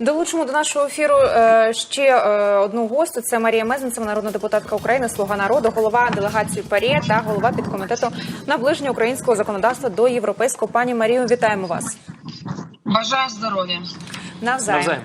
Долучимо до нашого ефіру е, ще е, одну гостю. Це Марія Мезенцева, народна депутатка України, слуга народу, голова делегації ПАРЄ та голова підкомітету наближення українського законодавства до європейського. Пані Марію, вітаємо вас. Бажаю здоров'я. Навзаєм. Навзаєм.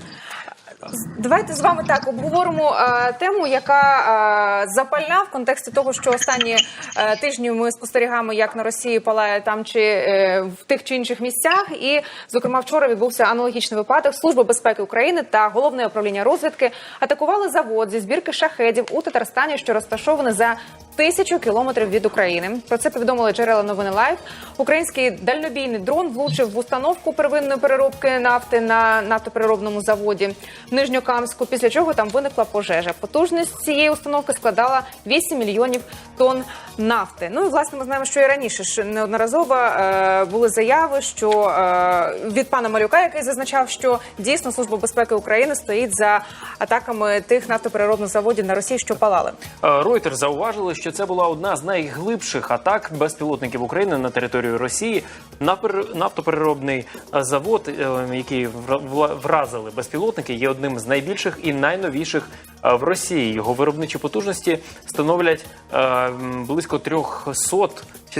Давайте з вами так обговоримо е, тему, яка е, запальна в контексті того, що останні е, тижні ми спостерігаємо, як на Росії палає там чи е, в тих чи інших місцях. І, зокрема, вчора відбувся аналогічний випадок. Служба безпеки України та головне управління розвідки атакували завод зі збірки шахедів у Татарстані, що розташований за тисячу кілометрів від України. Про це повідомили джерела новини Лайф. Український дальнобійний дрон влучив в установку первинної переробки нафти на нафтопереробному заводі в Нижньокамську. Після чого там виникла пожежа. Потужність цієї установки складала 8 мільйонів тонн нафти. Ну і власне ми знаємо, що і раніше ж неодноразово е, були заяви, що е, від пана Малюка, який зазначав, що дійсно служба безпеки України стоїть за атаками тих нафтопереробних заводів на Росії, що палали. Реuters зауважили, що це була одна з найглибших атак безпілотників України на територію Росії. Нафтопер- Нафтопереробний е, завод, е, який вразили безпілотники, є одним з найбільших і найновіших е, в Росії. Його виробничі потужності становлять близько м,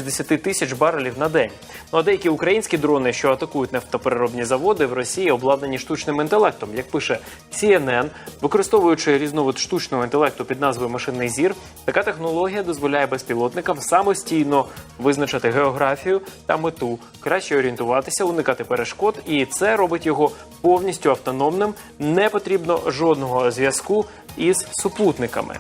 близько 360 тисяч барелів на день. Ну а деякі українські дрони, що атакують нафтопереробні заводи в Росії, обладнані штучним інтелектом, як пише CNN, використовуючи різновид штучного інтелекту під назвою машинний зір, така технологія дозволяє безпілотникам самостійно визначити географію та мету, краще орієнтуватися, уникати перешкод, і це робить його повністю автономним. Не потрібно жодного зв'язку із супутниками.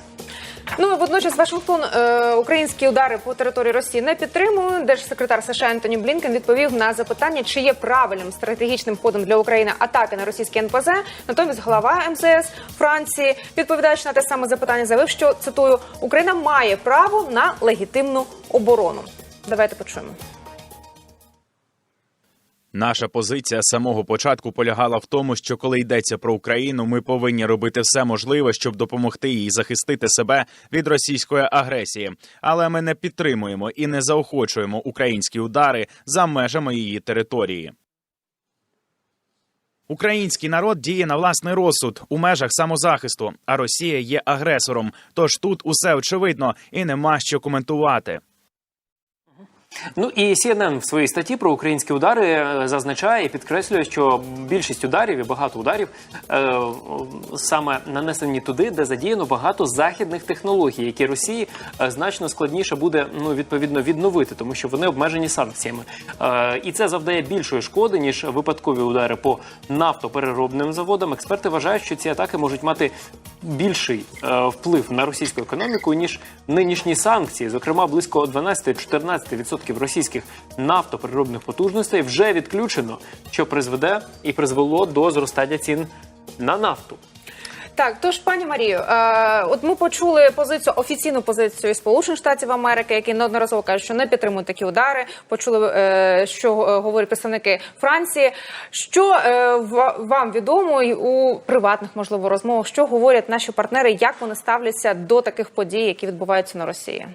Ну водночас Вашингтон е, українські удари по території Росії не підтримує. Держсекретар США Ентоні Блінкен відповів на запитання, чи є правильним стратегічним ходом для України атаки на російські НПЗ. Натомість голова МЗС Франції, відповідаючи на те саме запитання, заявив, що цитую Україна має право на легітимну оборону. Давайте почуємо. Наша позиція з самого початку полягала в тому, що коли йдеться про Україну, ми повинні робити все можливе, щоб допомогти їй захистити себе від російської агресії. Але ми не підтримуємо і не заохочуємо українські удари за межами її території. Український народ діє на власний розсуд у межах самозахисту, а Росія є агресором. Тож тут усе очевидно і нема що коментувати. Ну і CNN в своїй статті про українські удари е, зазначає і підкреслює, що більшість ударів і багато ударів е, саме нанесені туди, де задіяно багато західних технологій, які Росії е, значно складніше буде ну відповідно відновити, тому що вони обмежені санкціями. Е, і це завдає більшої шкоди ніж випадкові удари по нафтопереробним заводам. Експерти вважають, що ці атаки можуть мати більший е, вплив на російську економіку ніж нинішні санкції. Зокрема, близько 12-14% російських нафтопереробних потужностей вже відключено, що призведе і призвело до зростання цін на нафту. Так, тож, пані Марію, е, от ми почули позицію офіційну позицію Сполучених Штатів Америки, які неодноразово кажуть, що не підтримують такі удари. Почули, е, що е, говорять представники Франції. Що е, в, вам відомо і у приватних можливо розмовах, що говорять наші партнери, як вони ставляться до таких подій, які відбуваються на Росії?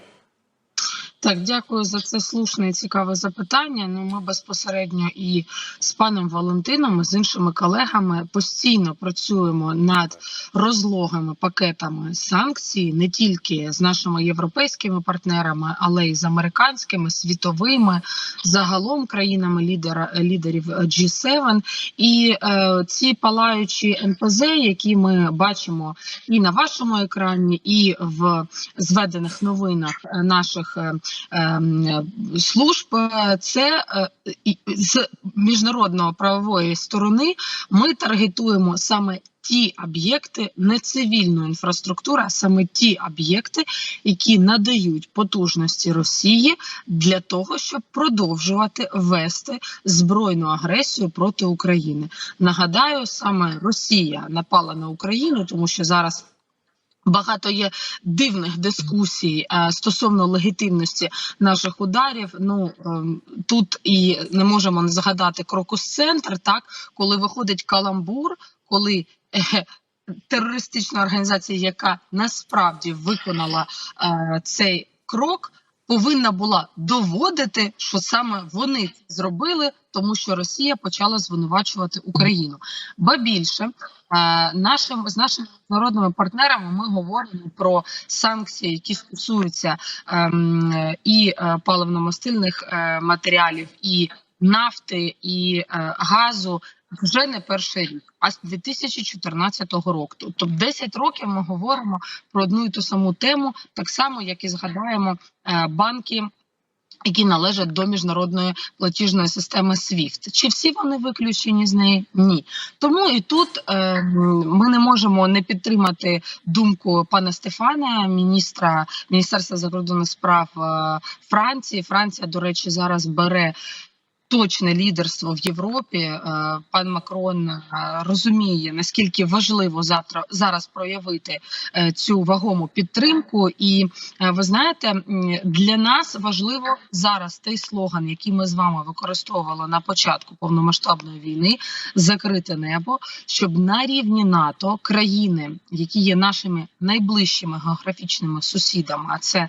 Так, дякую за це слушне і цікаве запитання. Ну, ми безпосередньо і з паном Валентином, і з іншими колегами постійно працюємо над розлогими пакетами санкцій, не тільки з нашими європейськими партнерами, але й з американськими, світовими, загалом країнами лідера лідерів G7. І е, ці палаючі НПЗ, які ми бачимо і на вашому екрані, і в зведених новинах наших е, служб, е, це е, з міжнародного правової сторони ми таргетуємо саме. Ті об'єкти, не цивільну інфраструктуру, а саме ті об'єкти, які надають потужності Росії для того, щоб продовжувати вести збройну агресію проти України. Нагадаю, саме Росія напала на Україну, тому що зараз. Багато є дивних дискусій е, стосовно легітимності наших ударів. Ну ем, тут і не можемо не згадати крокус-центр, так коли виходить каламбур, коли терористична організація, яка насправді виконала е, цей крок, повинна була доводити, що саме вони це зробили, тому що Росія почала звинувачувати Україну. Ба більше е, нашим з нашими міжнародними партнерами ми говоримо про санкції, які стосуються ем, і е, паливно-мастильних е, матеріалів, і нафти, і е, газу. Вже не перший рік, а з 2014 року. Тобто 10 років ми говоримо про одну і ту саму тему, так само як і згадаємо е, банки. Які належать до міжнародної платіжної системи SWIFT. Чи всі вони виключені з неї? Ні. Тому і тут е, ми не можемо не підтримати думку пана Стефана, міністра Міністерства закордонних справ е, Франції. Франція, до речі, зараз бере точне лідерство в Європі. Е, Пан Макрон е, розуміє наскільки важливо завтра зараз проявити е, цю вагому підтримку. І ви знаєте, для нас важливо зараз той слоган, який ми з вами використовували на початку повномасштабної війни, закрите небо, щоб на рівні НАТО країни, які є нашими найближчими географічними сусідами, а це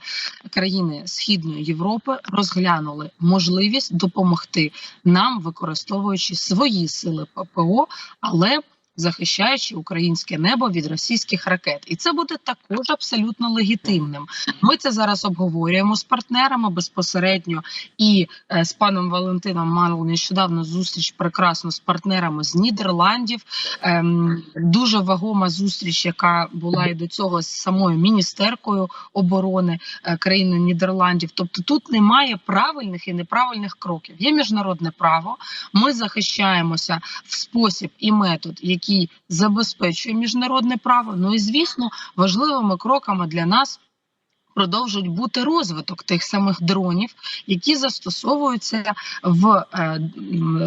країни Східної Європи, розглянули можливість допомогти нам, використовуючи свої сили ППО, але захищаючи українське небо від російських ракет, і це буде також абсолютно легітимним. Ми це зараз обговорюємо з партнерами безпосередньо і е, з паном Валентином мали нещодавно зустріч прекрасно з партнерами з Нідерландів. Ем, дуже вагома зустріч, яка була і до цього з самою міністеркою оборони е, країни Нідерландів. Тобто тут немає правильних і неправильних кроків. Є міжнародне право. Ми захищаємося в спосіб і метод, який забезпечує міжнародне право. Ну і звісно, важливими кроками для нас. Продовжують бути розвиток тих самих дронів, які застосовуються в е,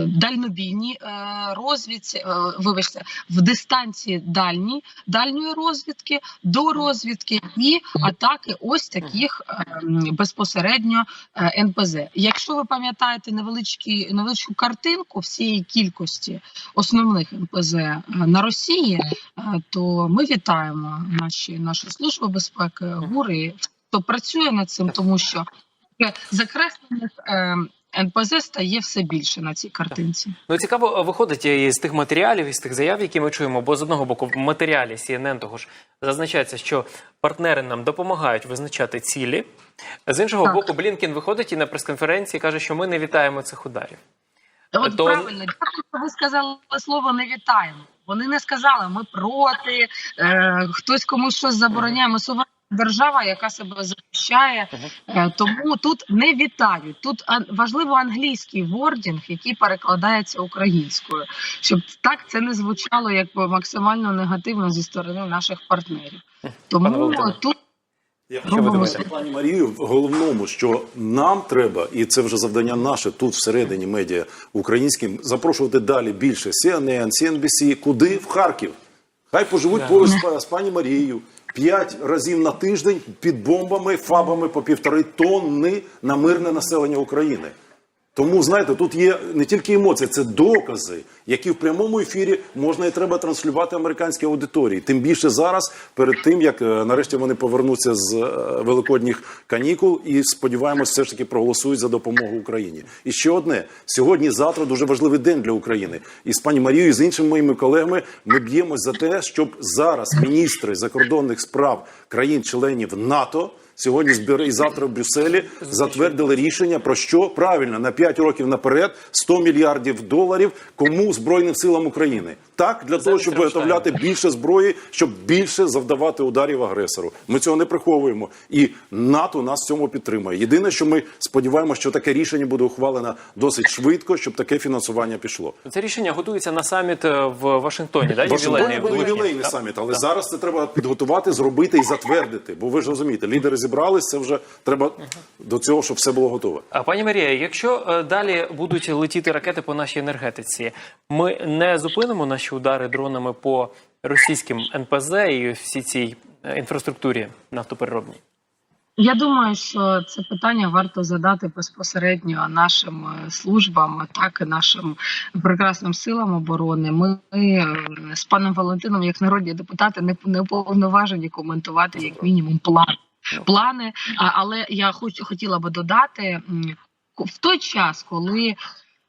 дальнобійній е, розвідці, е, вибачте, в дистанції дальній дальньої розвідки до розвідки і атаки ось таких безпосередньо НПЗ. Якщо ви пам'ятаєте невеличкі невеличку картинку всієї кількості основних НПЗ на Росії, то ми вітаємо наші наші служби безпеки, гури, хто працює над цим, тому що е, закреслених е, НПЗ стає все більше на цій картинці. Ну цікаво виходить із тих матеріалів, із тих заяв, які ми чуємо. Бо з одного боку, в матеріалі CNN того ж зазначається, що партнери нам допомагають визначати цілі. З іншого Так. боку, Блінкін виходить і на прес-конференції каже, що ми не вітаємо цих ударів. От То- правильно, ви сказали слово не вітаємо. Вони не сказали, ми проти, е, хтось комусь щось забороняє. Ми держава, яка себе захищає. Е, тому тут не вітають. Тут важливо англійський вордінг, який перекладається українською, щоб так це не звучало як максимально негативно зі сторони наших партнерів. Тому тут Я думаєте? би пані Марію в головному, що нам треба, і це вже завдання наше тут всередині медіа українським, запрошувати далі більше CNN, CNBC, куди в Харків. Хай поживуть поруч з пані Марією. П'ять разів на тиждень під бомбами, фабами по півтори тонни на мирне населення України. Тому знаєте, тут є не тільки емоції, це докази, які в прямому ефірі можна і треба транслювати американській аудиторії. Тим більше зараз, перед тим як е, нарешті вони повернуться з е, великодніх канікул, і сподіваємось, все ж таки проголосують за допомогу Україні. І ще одне сьогодні, завтра дуже важливий день для України. І з пані Марією, і з іншими моїми колегами ми б'ємось за те, щоб зараз міністри закордонних справ країн-членів НАТО. Сьогодні збір- і завтра в Брюсселі затвердили рішення про що правильно на 5 років наперед 100 мільярдів доларів кому збройним силам України. Так для того, щоб виготовляти більше зброї, щоб більше завдавати ударів агресору. Ми цього не приховуємо, і НАТО нас в цьому підтримує. Єдине, що ми сподіваємося, що таке рішення буде ухвалено досить швидко, щоб таке фінансування пішло. Це рішення готується на саміт е, в Вашингтоні, да? Вашингтоні був ювілейний саміт, але зараз це треба підготувати, зробити і затвердити. Бо ви ж розумієте, лідери зібрались, це вже треба до цього, щоб все було готове. А пані Марія, якщо е, далі будуть летіти ракети по нашій енергетиці, ми не зупинимо наші удари дронами по російським НПЗ і всій цій е, інфраструктурі нафтопереробній? Я думаю, що це питання варто задати безпосередньо нашим е, службам, так і нашим прекрасним силам оборони. Ми з паном Валентином, як народні депутати, не, не уповноважені коментувати як мінімум план. Плани, але я хоч хотіла би додати в той час, коли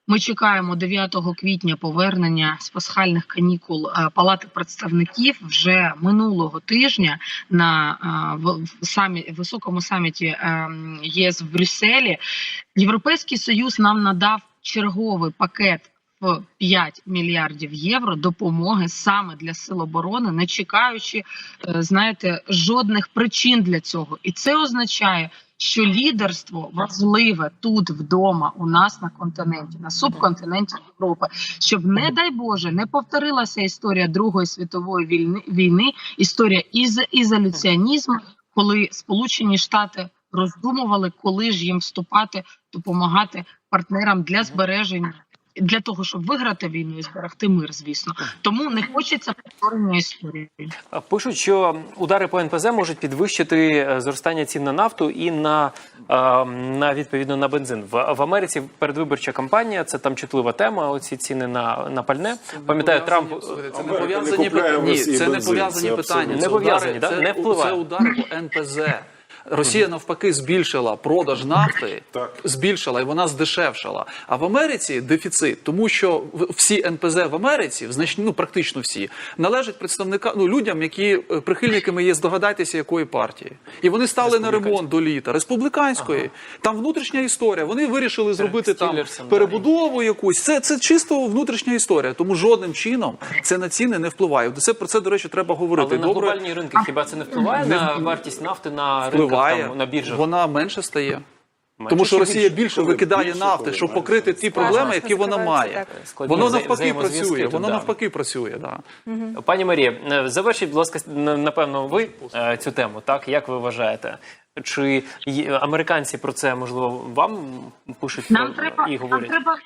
Ми чекаємо 9 квітня повернення з пасхальних канікул е, Палати представників вже минулого тижня на е, самі високому саміті е, ЄС в Брюсселі. Європейський союз нам надав черговий пакет. В 5 мільярдів євро допомоги саме для сил оборони, не чекаючи, е, знаєте, жодних причин для цього, і це означає, що лідерство важливе тут вдома у нас на континенті, на субконтиненті Європи, щоб не дай Боже не повторилася історія Другої світової війни, історія із ізоляціонізму, коли Сполучені Штати роздумували, коли ж їм вступати, допомагати партнерам для збереження. Для того щоб виграти війну і зберегти мир, звісно, тому не хочеться повторення історії. Пишуть, що удари по НПЗ можуть підвищити е, зростання цін на нафту і на, на відповідно на бензин. В, в Америці передвиборча кампанія, це там чутлива тема. Оці ціни на, на пальне. Пам'ятаю, Трамп це не пов'язані питання. це не пов'язані це питання. Це Не пов'язані, да? це, Не впливає. Це удари по НПЗ. Росія навпаки збільшила продаж нафти, Так. збільшила і вона здешевшала. А в Америці дефіцит, тому що в- всі НПЗ в Америці, в значні, ну практично всі, належать представника ну людям, які е, прихильниками є, здогадайтеся, якої партії. І вони стали на ремонт до літа республіканської. Там внутрішня історія. Вони вирішили зробити там перебудову якусь. Це, це чисто внутрішня історія. Тому жодним чином це на ціни не впливає. Це про це, до речі, треба говорити. Але на Добре глобальні ринки хіба це не впливає на вартість нафти на впливає, там, на біржах? вона менше стає. Менше Тому що Росія більше? більше викидає більше, нафти, щоб покрити ті проблеми, які вона має. так. Воно навпаки працює. Воно навпаки працює. Да. Пані Марія, е, завершіть, будь ласка, напевно, ви е, цю тему, так? Як ви вважаєте? Чи американці про це можливо вам пишуть Нам е, треба, і нам говорять? треба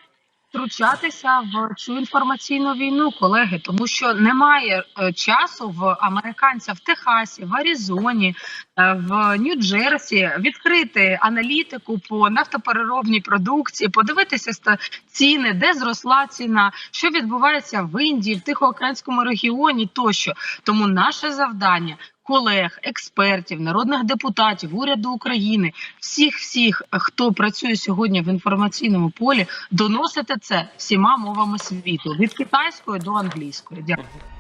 втручатися в цю інформаційну війну, колеги, тому що немає е, часу в американця в Техасі, в Аризоні, е, в Нью-Джерсі відкрити аналітику по нафтопереробній продукції, подивитися ціни, де зросла ціна, що відбувається в Індії, в Тихоокеанському регіоні тощо. Тому наше завдання. Колег, експертів, народних депутатів, уряду України, всіх, всіх, хто працює сьогодні в інформаційному полі, доносити це всіма мовами світу від китайської до англійської. Дякую.